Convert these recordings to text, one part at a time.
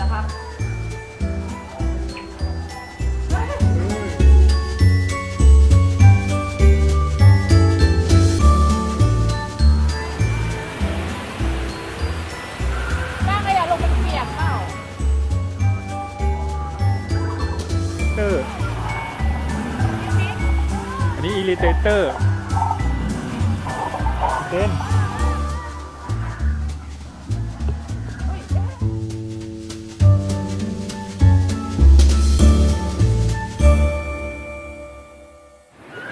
เหรอครับน่าขยะลงมันเปียกเปล่า เตอร์อันนี้อิลิเตเตอร์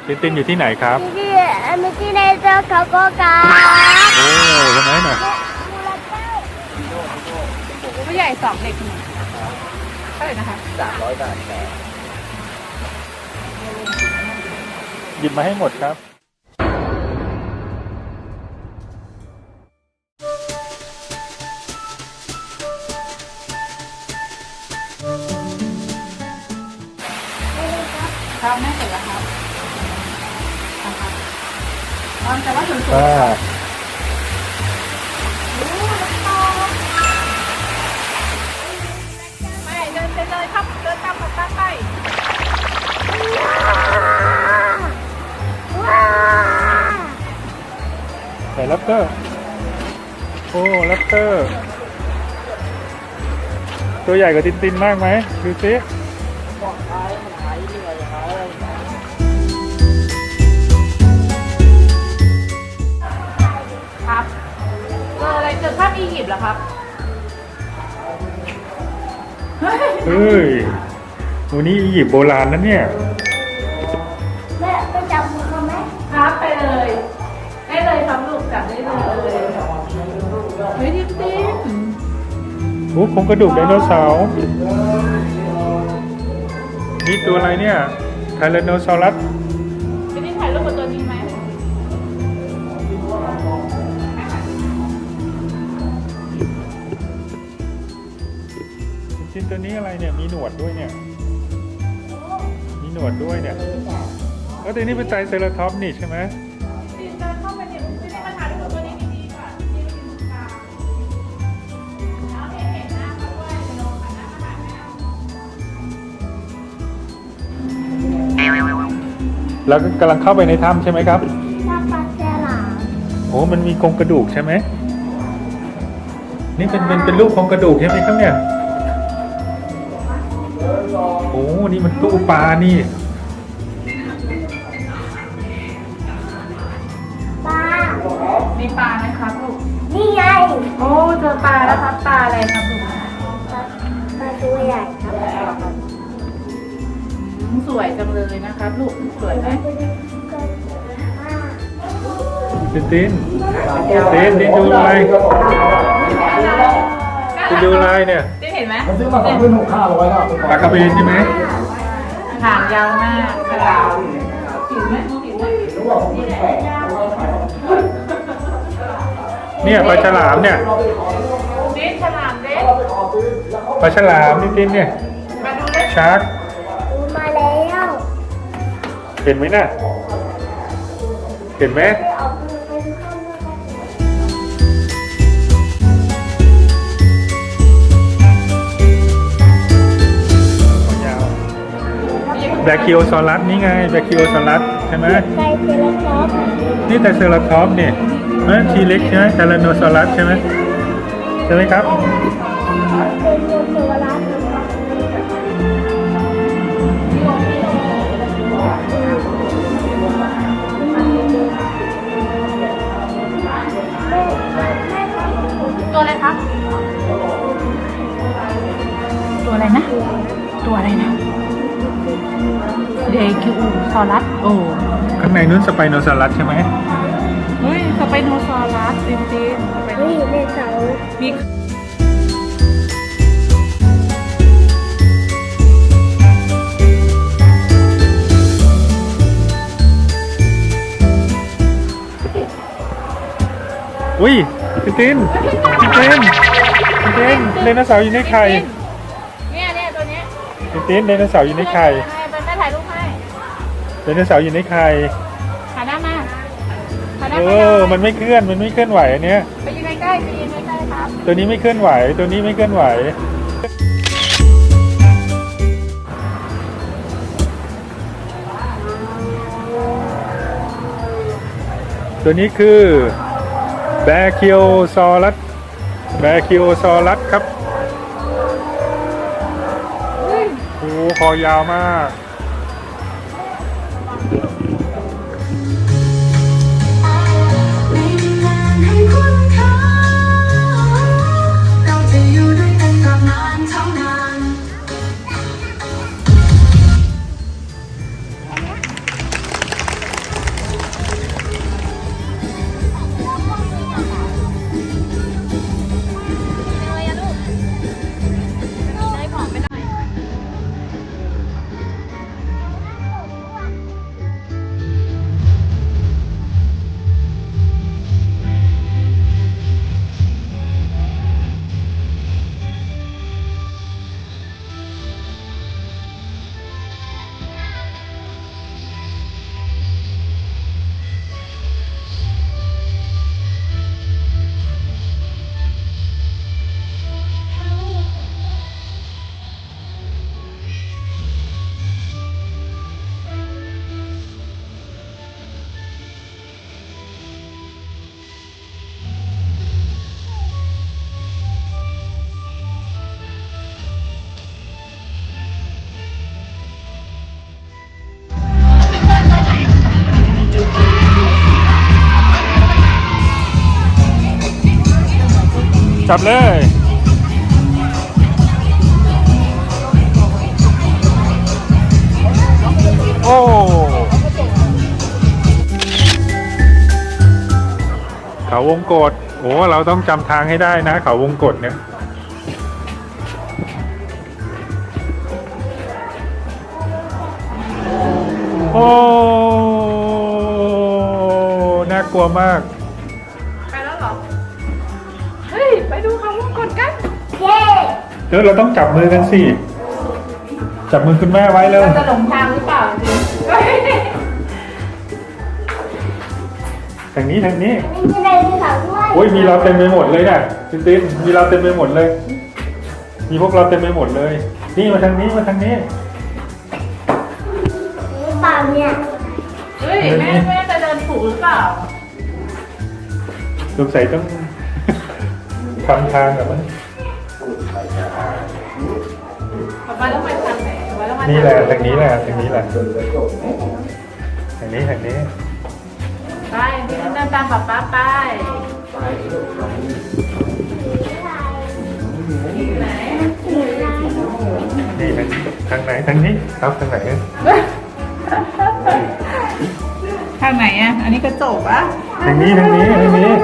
ตินตินอยู่ที่ไหนครับที่มิที่ในเจ้าเขาก็กาโอ้ทำไมหน่อยผู้ใหญ่สองเด็กหนึ่งเท่าไหร่นะคะหยิบมาให้หมดครับครับแม่เสร็จแล้วครับนะคะ ตอนแต่ว่าสวยอ่าๆไม่เดินไปเลยครับเดินตามกับตาไปใส่แรปเตอร์ โอ้แรปเตอร์ ตัวใหญ่กว่าตินตินมากไหมดูสิครับ อะไรเจอภาพอียิปต์เหรอครับเฮ้ยเฮ้ยวันนี้อียิปต์โบราณนะเนี่ย แม่ไปจับมือเขาไหมครับไปเลยได้เลยครับลูกจับได้เลยเฮ้ยดิบดิบโอ้โครงกระดูกไดโนเสาร์นี่ตัวอะไรเนี่ยไทแรนโนซอรัส จริงๆตัวนี้อะไรเนี่ยมีหนวดด้วยเนี่ยมีหนวดด้วยเนี่ยเออตัวนี้เป็นไตรเซราทอปส์นี่ใช่ไหมดินเดินเข้าไปเนี่ยไม่ได้มาถ่ายรูปกับตัวนี้ดีๆก่อนนี่คือมุมกลางแล้วให้เห็นหน้าเขาด้วยเดี๋ยวลงหันหน้ามาหาแม่แล้วก็กำลังเข้าไปในถ้ำใช่ไหมครับจับปลาแกหลามโอ้มันมีโครงกระดูกใช่ไหมนี่เป็นเป็นเป็นรูปโครงกระดูกใช่ไหมครับเนี่ย โอ้นี่มันตู้ปลานี่ปลามีปลาไหมครับลูก นี่ไงโอ้เจอปลาแล้วครับปลาอะไรครับลูกปลาตัวใหญ่ครับอืมสวยจังเลยนะครับลูกสวยไหมตินตินตินตินดูอะไรตินดูอะไรเนี่ยได้เห็นไหมมันซื้อมาสองพันหกห้าร้อยแล้วปลากระเบนใช่ไหมหางยาวมากค่ะผิวไหมผิวไหมรู้ว่าผมเป็นแปดเนี่ยปลาฉลามเนี่ยดิฉลามเด็กปลาฉลามนี่ตินเนี่ยมาดูเล็กชาร์กดูมาแล้ว เห็นไหมน่ะ เห็นไหม แบคคิโอซอรัสนี่ไงแบคคิโอซอรัสใช่ไหมไก่เซราทอปส์นี่ไตรเซราทอปส์เนี่ยเอ้ยทีเล็กใช่ไหมไทแรนโนซอรัสใช่ไหมใช่ไหมครับเป็นโยโซวารัสตัวอะไรครับ ตัวอะไรนะ ตัวอะไรนะ เดคิวซอรัสโอ้ข้างในนู้นสไปโนซอรัสใช่ไหมเฮ้ยสไปโนซอรัสจริงๆสไปโนเฮ้ยในเสามีอุ้ยตินตินตินตินตินตินไดโนเสาร์อยู่ในไข่ ตินตินไดโนเสาร์อยู่ในไข่ให้เป็นแม่ถ่ายรูปให้ไดโนเสาร์อยู่ในไข่หันหน้ามาหันหน้าเอมาอมันไม่เคลื่อนมันไม่เคลื่อนไหวอันเนี้ย ไปยืนใกล้ๆไปยืนใกล้ๆครับตัวนี้ไม่เคลื่อนไหว ตัวนี้ไม่เคลื่อนไหวนตัวนี้คือแบคิโอซอรัสแบคิโอซอรัสครับ คอยาวมาก จับเลยโอ้เขาวงกฏโอ้เราต้องจำทางให้ได้นะ เขาวงกฏเนี่ยโอ้ น่ากลัวมาก เดี๋ยวเราต้องจับมือกันสิ จับมือคุณแม่ไว้เลยเราจะหลงทางหรือเปล่าจริงเฮ้ยทางนี้ทางนี้มีอะไรที่เขาด้วยโอ้ยมีเราเต็มไปหมดเลยเนี่ยตินตินมีเราเต็มไปหมดเลย มีพวกเราเต็มไปหมดเลย นี่มาทางนี้มาทางนี้มีเปล่าเนี่ยเฮ้ยแม่แม่จะเดินถูกหรือเปล่าสงสัยต้องทำทางแบบว่า ป๊าป๊าต้องไปทางไหนป๊าต้องมานี่นี่แหละทางนี้แหละทางนี้แหละทางนี้ทางนี้ไปพี่เดินตามป๊าป๊าไปไหนนี่ทางทางไหนทางนี้ครับทางไหนทางไหนอะ อันนี้กระจกอะทางนี้ทางนี้ทางนี้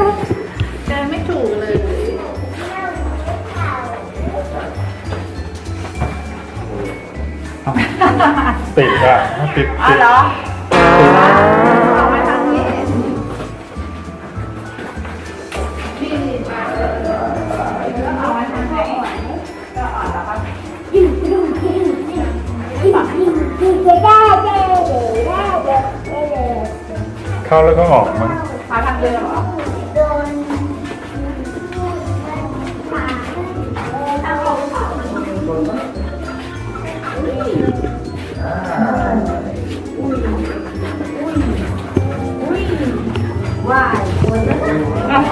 ติดอะติดอ๋อติดเหรอติดเอามาทางนี้นี่มาแล้วเอามาทางไหนก็อ่อนแล้วก็ดิ้นดิ้นดิ้นดิ้นดิ้นดิ้นดิ้นจะได้ได้เลยได้เลยได้เลยเข้าแล้วก็ออกมั้งมาทางเดิมเหรอ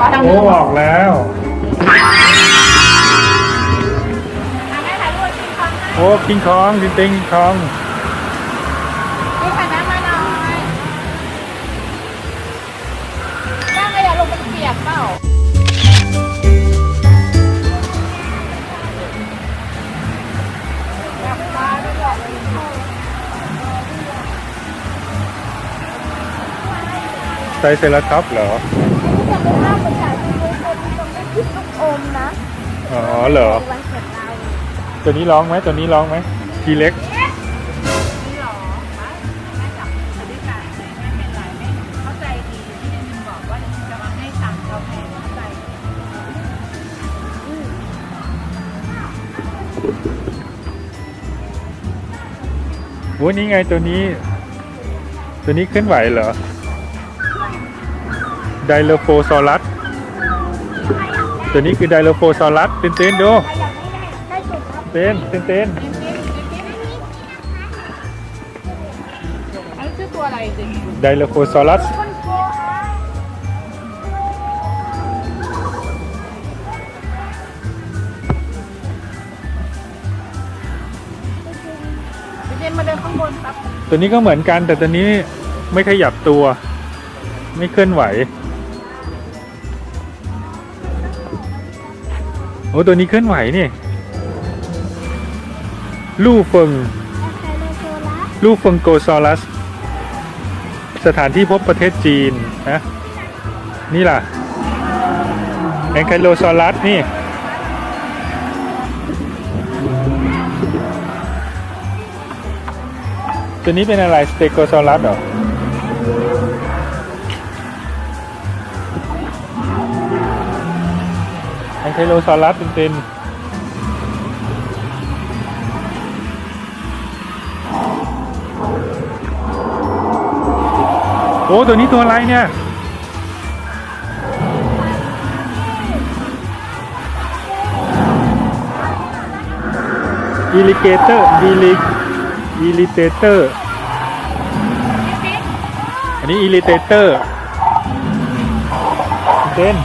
อะขอทางโอ้เดิมออกแล้วแม่ถ่ายรูปกินข้าวนะโอ้คิงคองติงติงคิงคองนี่ค่ะน้ำมาหน่อยนั่งเลยอย่าลงไปเปียกเปล่าไซเซราท็อปส์เหรอ จะเป็นภาพประชาชนคนตรงได้คิดลูกอมนะอ๋อเหรอ วันเกิดเราตัวนี้ร้องไหมตัวนี้ร้องไหมทีเล็กนี่หรอแม่จับมือด้วยกันไม่เป็นไรไม่เข้าใจดีที่นินบอกว่าจะมาให้ตังค์เราแพงเข้าใจโอ้นี่ไงตัวนี้ ตัวนี้เคลื่อนไหวเหรอ ไดโลโฟซอรัสตัวนี้คือไดโลโฟซอรัสตื่นๆดูใครอยากได้ได้จุดครับเต้นเต้นเต้นอันนี้ชื่อตัวอะไรจริงไดโลโฟซอรัสพี่เจนมาเดินข้างบนครับตัวนี้ก็เหมือนกันแต่ตัวนี้ไม่ขยับตัว ไม่เคลื่อนไหว โอ้ตัวนี้เคลื่อนไหวนี่ลู่เฟิงลู่เฟิงโกซอรัส สถานที่พบประเทศจีนนะนี่ล่ะแองไคโลซอรัสนี่ตัวนี้เป็นอะไรสเตโกซอรัสเหรอ ไคโลซอรัสเป็นๆโอ้ตัวนี้ตัวอะไรเนี่ยอีลิเกเตอร์อีลิอีลิเตเตอร์ อันนี้อีลิเตเตอร์เต้น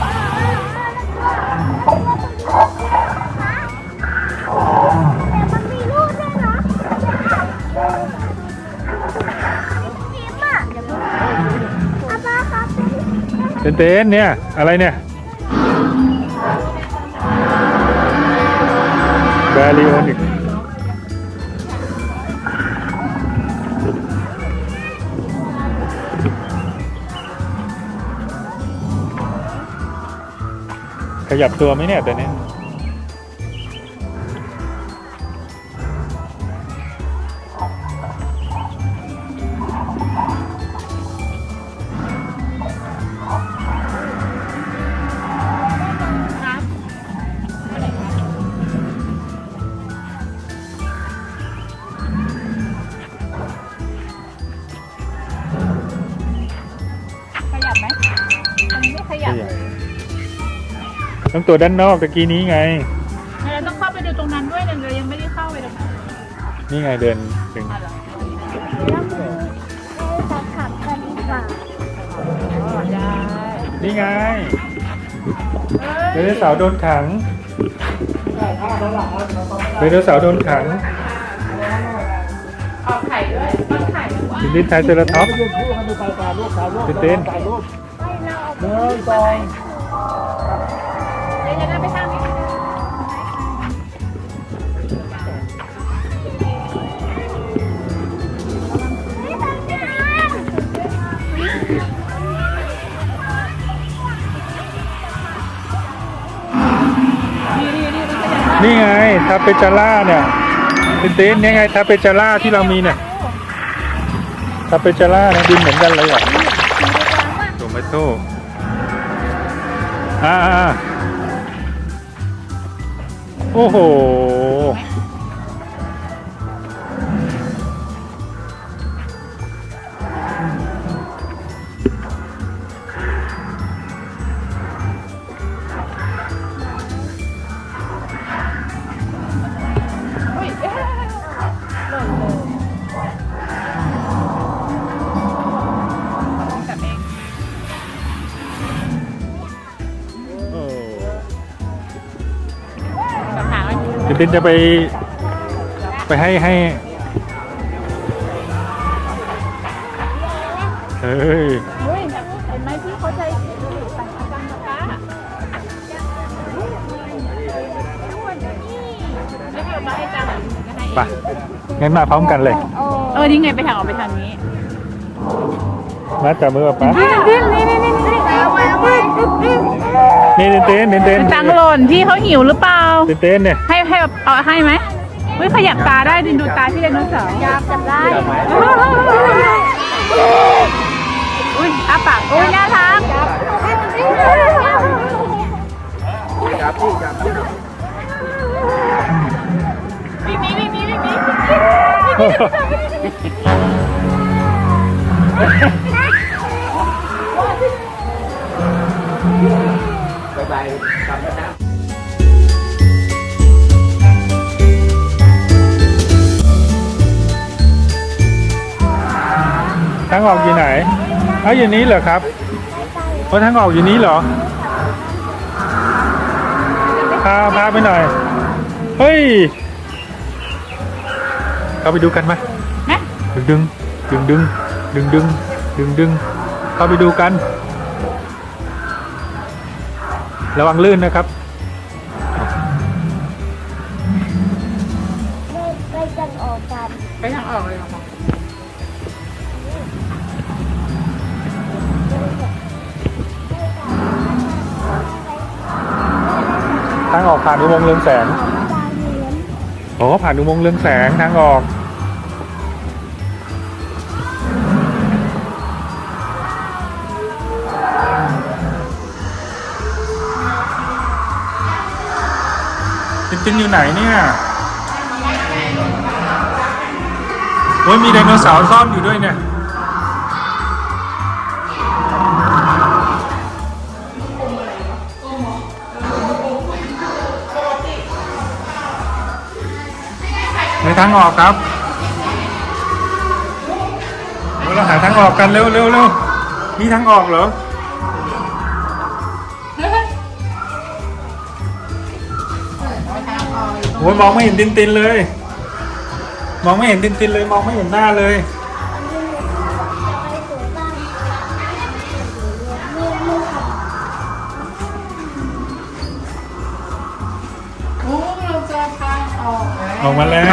เต้นเต้นเนี่ย อะไรเนี่ยแบริโอนิกขยับตัวไหมเนี่ยตัวนี้ย ต้องตัวด้านนอกตะกี้นี้ไง เราต้องเข้าไปดูตรงนั้นด้วยเนี่ยเรายังไม่ได้เข้าไปตรงนั้นนี่ไงเดินถึงอะเหรอขับขับกันดีกว่าอ๋อได้นี่ไงเอ้ไดยโนเสาร์โดนขังไดโนเสาร์โดนขังออกไข่ด้วยต้นไข่ด้วยว้าวดินดินไทรเซราท็อปส์รูปคู่กันดูไปตารูปตารูปเต้น ถ่ายรูปไม่เราออกหนึ่งสองเดี๋ยว จะได้ไปทางนี้ไม่ทำได้นี่นี่นี่มันขยับนี่ไงทาเปจาร่าเนี่ยเป็นเต้นนี่ไงทาเปจาร่าที่เรามีเนี่ยทาเปจาร่านะดินเหมือนกันเลยอะโตมาโต้อ่าอ่า โอ้โห ดี๋ยวเต้นจะไป ไปให้ให้เฮ้ยเฮ้ยเห็นไหมพี่เขาใจดีสั่งจังนะคะไม่เกี่ยวมาให้จังจะให้ไปงั้นมาพร้อมกันเลย เออนี่ไงไปทางออกไปทางนี้มาจับมือกับป๊านี่นี่นี่นี่นี่นี่เต้นี่เต้นเต้นเต้นตังหล่นพี่เขาหิวหรือเปล่า เต้นเต้นเนี่ยให้ให้เอาให้ไหมเฮ้ยขยับตาได้ดินดูตาพี่ไดโนเสาร์ยามจำได้อุ้ยอ้าปากอุ้ยน่ารักจับที่จับที่วิ่งหนีวิ่งหนีวิ่งหนีบ๊ายบาย ทางออกอยู่ไหน เอาอยู่นี้เหรอครับเพราะทางออกอยู่นี้เหรอ พาพาไปหน่อย เฮ้ยเข้าไปดูกันไหมนะดึงดึงดึงดึงดึงดึงดึงดึงเข้าไปดูกัน ระวังลื่นนะครับางออกผ่านอุโมงค์เรืองแสงอนโอ้ผ่านอุโมงค์เรืองแสงทางออกตินตินอยู่ไหนเนี่ยโอ้ยมีไดโนเสาร์ซ่อนอยู่ด้วยเนี่ย ทางออกครับเราหาทางออกกันเร็วเร็วเร็วมีทางออกเหรอโอ้ยมองไม่เห็นตินตินเลย มองไม่เห็นตินตินเลย มองไม่เห็นหน้าเลย ออกมาแล้ว